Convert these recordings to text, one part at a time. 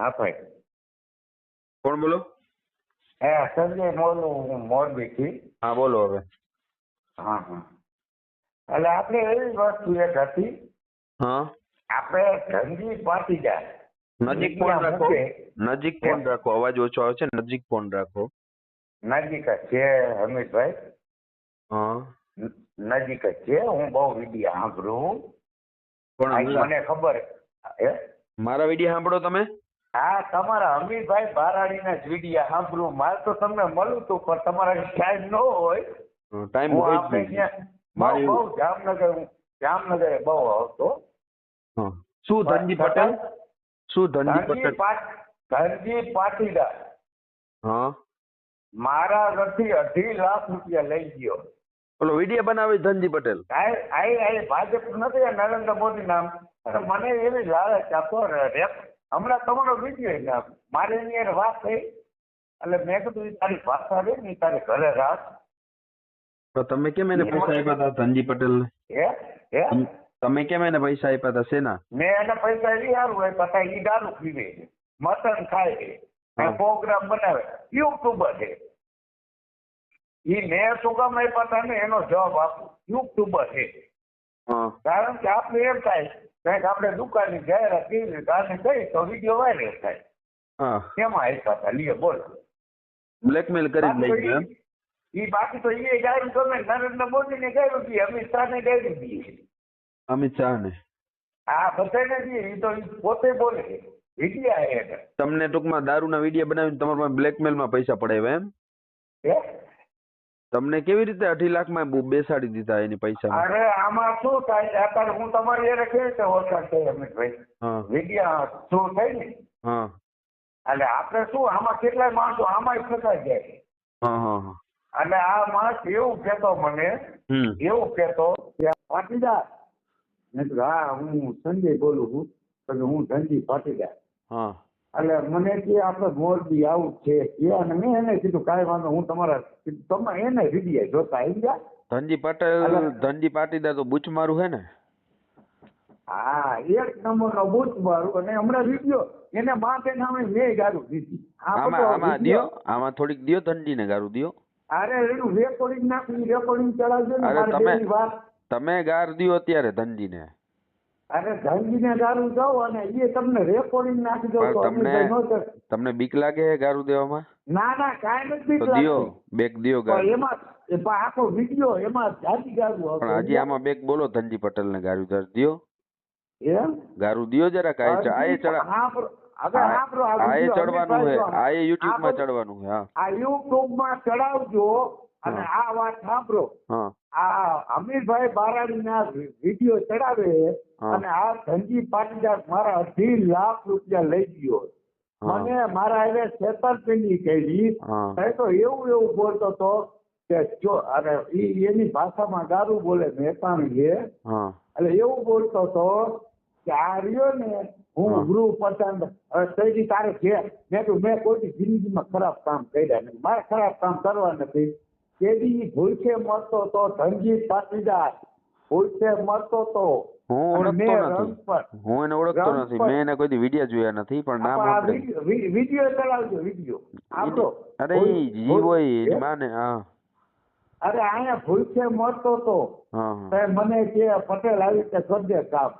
હા ભાઈ. કોણ બોલો? એ સંજય બોલો હું મોરબીથી. હા બોલો હવે. હા હા. એટલે આપણે એવી વસ્તુ એક હતી. હા. આપણે ધંધી પાટી જાય. નજીક ફોન રાખો. નજીક ફોન રાખો. અવાજ ઓછો આવે છે નજીક ફોન રાખો. નજીક જ છે હમીરભાઈ. હા. નજીક જ છે હું બહુ વીડિયો સાંભળું. પણ મને ખબર મારા વીડિયો સાંભળો તમે. હા તમારા અમીરભાઈ બારાડીના જ વીડિયો સાંભળું. મારે તો તમને મળું તું પણ તમારા ટાઈમ ન હોય. ટાઈમ હું આપણે ત્યાં બહુ જામનગર હું જામનગર બહુ આવતો. શું ધનજી પટેલ? શું ધનજી પટેલ? ધનજી પાટીદાર. હા. મારા ઘરથી અઢી લાખ રૂપિયા લઈ ગયો. ઓલો વીડિયો બનાવે ધનજી પટેલ? આય ભાજપ નથી નરેન્દ્ર મોદી નામ. મને એવી લાલચ આપો રેપ હમણાં તમારો વીડિયો એટલે મારે એની યાર વાત થઈ. એટલે મેં કીધું એ તારી ભાષા રે ને તારે ઘરે રાખ. તો તમે કેમ એને પૈસા આપ્યા હતા ધનજી પટેલ હે? હે? તમે કેમ એને પૈસા આપ્યા હતા શેના? મેં એને પૈસા એ સારું હોય પતા ઈ દારૂ પીવે મટન ખાય છે પ્રોગ્રામ બનાવે યુટ્યુબર છે. ઈ મેં શું કામ આપ્યા હતા ને એનો જવાબ આપું યુટ્યુબર છે. કારણ કે આપણે એમ થાય કંઈક આપણે દુકાનની જાહેરાત કરી કાને કહી તો વીડિયો વાયરલ થાય. હા. કેમાં આપ્યા હતા. લીએ બોલો. બ્લેકમેલ કરી જ લઈ ગયો એમ. બાકી તો એ ગાયું ગમે નરેન્દ્ર મોદીને ગાયું દઈએ અમિત શાહને ગાયું દઈએ અમિત શાહ ને આ બધાને દઈએ એ તો પોતે બોલે વિડીયા તમને ટૂંકમાં દારૂના વીડિયો બનાવીને તમારા બ્લેકમેલ બ્લેકમેલમાં પૈસા પડાવ્યા એમ? હે? તમને કેવી રીતે અઢી લાખમાં બુ- બેસાડી દીધા એની પૈસા અરે આમાં શું થાય? અત્યારે હું તમારી યારે કેવી રીતે ઓળખાણ થઈ અમિતભાઈ હા. શું થઈ ને? હા. એટલે આપણે શું આમાં કેટલાય માણસો આમાંય ફસાઈ જાય. હા હા હા. અને આ માણસ એવું કેતો મને એવું કેતો કે પાટીદાર. મેં હા હું સંજય બોલું છું હું ધનજી પાટીદાર. હા. એટલે મને કે આપણે મોરબી આવું છે. એ અને મેં એને કીધું કાંઈ વાંધો હું તમારા તમે એને વીડિયો જોતા આવી ગયા ધનજી પટેલ ધનજી પાટીદાર તો બુચ મારું હે ને? હા એક નંબરનો બુચ મારું અને હમણાં વીડિયો એને માથે નામે મેં ગારું દીધી. આમાં આમાં દિયો? આમાં થોડીક દિયો ધનજીને ગારું દિયો? અરે એનું રેકોર્ડિંગ નાખ્યું રેકોર્ડિંગ ચડાવજો ને તમે- વાત. તમે ગાર દિયો અત્યારે ધનજીને. અરે ધનજીને ગારું દઉં અને એ તમને રેકોર્ડિંગ નાખી દઉં તો તમને તમને બીક લાગે ગારું દેવામાં? ના ના કાંઈ નથી બીક લાગે દિયો બેક દિયો ગારું. એમાં એ આખો વિડિયો એમાં જાતિ ગારું પણ હજી આમાં બેક બોલો ધનજી પટેલ ને ગારું દર દિયો. એમ? ગારું દિયો જરા કાંઈ આયે ચડા આયે ચડવાનું હે આયે યુટ્યુબમાં ચડવાનું હે હા. આ યુટ્યુબમાં ચડાવજો અને આ વાત સાંભળો. આ અમીરભાઈ બારાડીના વીડિયો ચડાવે અને આ ધનજી પાટીદાર મારા અઢી લાખ રૂપિયા લઈ ગયો. મને મારા એને છેતરપિંડી કરી. હા. તો એવું એવું બોલતો હતો કે જો અરે એની ભાષામાં ગારું બોલે મહેસાણી એટલે એવું બોલતો હતો કે આ રહ્યો ને હું ગૃહ હવે તઈથી તારે છે મેં તો મેં કોઈ જિંદગીમાં ખરાબ કામ કર્યા નથી. મારે ખરાબ કામ કરવા નથી. તેદી ભૂલશે મરતો તો ધનજી પાટીદાર. ભૂલશે મરતો તો હું ઓળખતો નથી. હું એને ઓળખતો નથી. મેં એને કોઈ વીડિયો જોયા નથી પણ નામ વિડીયો- ચલાવજો વીડિયો. આપણો અરે ભૂલ- હોય માને હા. અરે અહીંયા ભૂલશે મરતો તો મને કે પટેલ આવી રીતે કરજે કામ.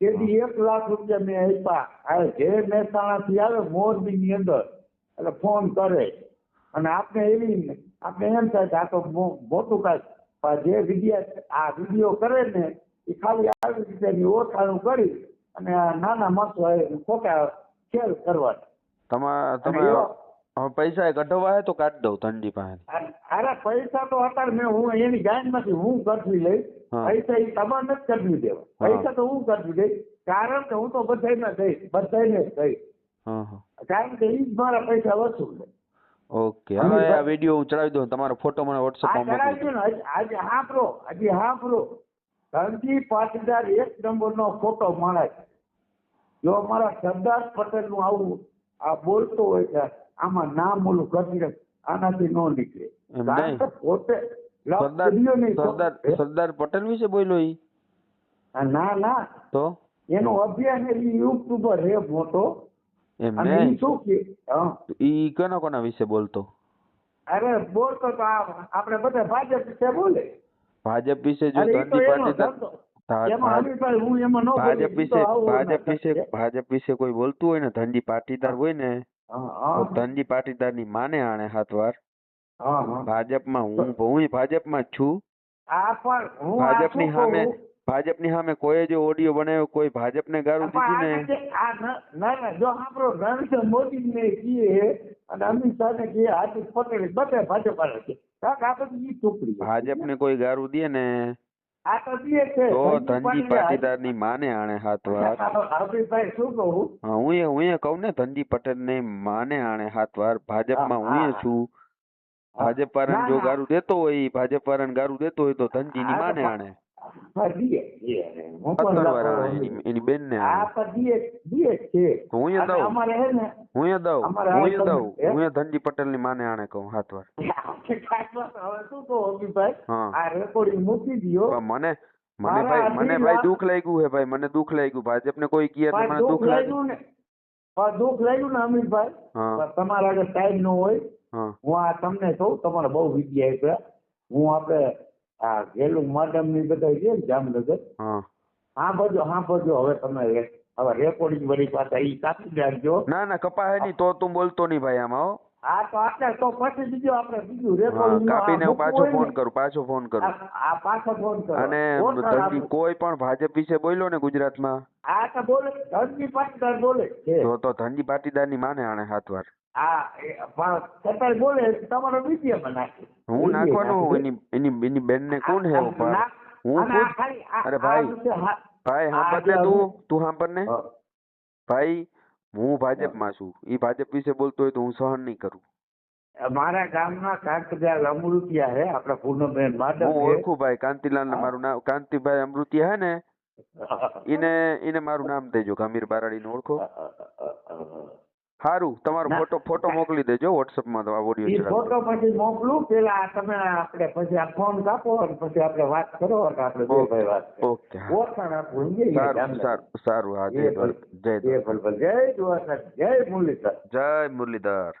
તેથી એક લાખ રૂપિયા મેં આપ્યા. આ જે મહેસાણા થી આવે મોરબી ની અંદર એટલે ફોન કરે. અને આપણે એવી આપણે એમ થાય કે આ તો મોટું કાંઈ. પણ જે વીડિયો આ વીડિયો કરે ને એ ખાલી આવી રીતે ઓળખાણું કરી અને નાના માણસો ખોટા ખેલ તમા તમે હવે પૈસા એ કઢવા હે તો કાઢી દઉં ધનજી પાસે અરે પૈસા તો અત્યારે મેં હું એની ગાયનમાંથી હું કઢવી લઈ પૈસા એ તમારે જ કઢવી દેવા. પૈસા તો હું કઢવી દઈ કારણ કે હું તો બધાને દઈશ. બધાને જ દઈશ. કારણ કે એ જ મારા પૈસા વસૂલ લે ઓકે હવે આ વીડિયો હું ચડાવી દઉં તમારો ફોટો મને WhatsApp માં મોકલી ચડાવજો આજે- હા પ્રો આજે હાંભળો ધનજી પાટીદાર એક નંબરનો ફોટો મારા જો અમારા સરદાર પટેલનું આવું આ બોલતો હોય કે આમાં નામ ઓલું કરી આનાથી નો નીકળે. પોતે સરદાર સરદાર પટેલ વિશે બોલ્યો ઈ? ના ના. તો? એનો અભિયાન એ યુટ્યુબર હે મોટો. એમ ને? શું કે? ઈ કોના કોના વિશે બોલતો? અરે બોલતો તો આપણે બધા ભાજપ વિશે બોલે. ભાજપ વિશે જો પાટીદાર હું એમાં ન ભાજપ વિશે ભાજપ વિશે ભાજપ વિશે કોઈ બોલતું હોય ને ધનજી પાટીદાર હોય ને ધનજી પાટીદારની માને આણે હાથ વાર. ભાજપમાં હું હું ભાજપમાં જ છું. ભાજપની સામે? ભાજપની સામે કોઈ જ ઓડિયો બનાવ્યો કોઈ ભાજપને ગાળું દીધી ને ના ના જો આપણો નરેન્દ્ર મોદી ને કીએ અને અમિત શાહ ને કીએ હાર્દિક પટેલ બધે ભાજપ વાળા છે. કારણ કે આ ઈ ટુકડી ભાજપને કોઈ ગાળું દે ને? આ તો દે છે. તો ધનજી પાટીદારની માને આણે હાથ વાર. ભાઈ શું કહું? હા, હું એ હું એ કહું ને ધનજી પટેલ ને માને આણે હાથ વાર. ભાજપમાં હું એ છું. ભાજપ વાળાને જો ગારું દેતો હોય ભાજપ વાળાને ગારું દેતો હોય તો ધનજી ની માને આણે. એની બેન ને હું દઉં. હે ને દઉં. હું દઉં. હું? ધનજી પટેલની માને આને કહું હાથ વાર. મને મને ભાઈ મને ભાઈ દુઃખ લાગ્યું હે ભાઈ મને દુઃખ લાગ્યું. ભાજપને કોઈ કહે એટલે મને દુઃખ લાગ્યું ને દુઃખ લાગ્યું ને અમિતભાઈ. તમારા આગળ ટાઈમ ન હોય. હા. આ તમને કહું તમારે બહુ વિદ્યા હું આપણે આ ગેલું માડમની બધા છે ને જામનગર? હા. હા બધું હા બધું હવે તમે હવે રેકોર્ડિંગ વળી પાછા ઈ કાપી નાખજો. ના ના કપાહે નહીં તો તું બોલતો નહીં ભાઈ આમાં હા. તો આપણે તો પછી બીજું આપણે બીજું રેકોર્ડિંગ કાપીને હું પાછો ફોન કરું પાછો ફોન કરું. આ પાછો ફોન કરું. અને ધનજી કોઈ પણ ભાજપ વિશે બોલ્યો ને ગુજરાતમાં? હા તો બોલે. ધનજી પાટીદાર બોલે. તો તો ધનજી પાટીદારની માને આણે હાથ વાર હા એ પણ છતાંય બોલે તમારો વિડીયોમાં નાખે. હું નાખવાનો એની એની એની બેન ને કોણ હે આ- ઉપર? નાખ- હું અને આ ખુદ ખાલી આ- અરે આ ભાઈ. વિશે હા- ભાઈ આ સાંભળ ને જે તું હવે- તું સાંભળ ને? હા. ભાઈ હું ભાજપમાં છું. ઈ ભાજપ વિશે બોલતો હોય તો હું સહન નહીં કરું. મારા ગામના કાંકરિયા અમૃતિયા હે આપણા પૂર્ણબેન માધવ હું છે. ઓળખું ભાઈ કાંતિલાલ ને હા. મારું નામ કાંતિભાઈ અમૃતિયા હે ને ઈને ઈને મારું નામ દેજો ગમીર બારાડી ને ઓળખો સારું તમારો ફોટો ફોટો મોકલી દેજો વોટ્સઅપમાં તો આ ઓડિયો ફોટો પછી મોકલું પેલા તમે આપણે પછી આ ફોન કાપો અને પછી આપણે વાત કરો એટલે આપણે બે ભાઈ વાત ઓકે. ઓળખાણ સમજે સારું સારું સારું હા જય જય જય મુરલીધર. જય મુરલીધર.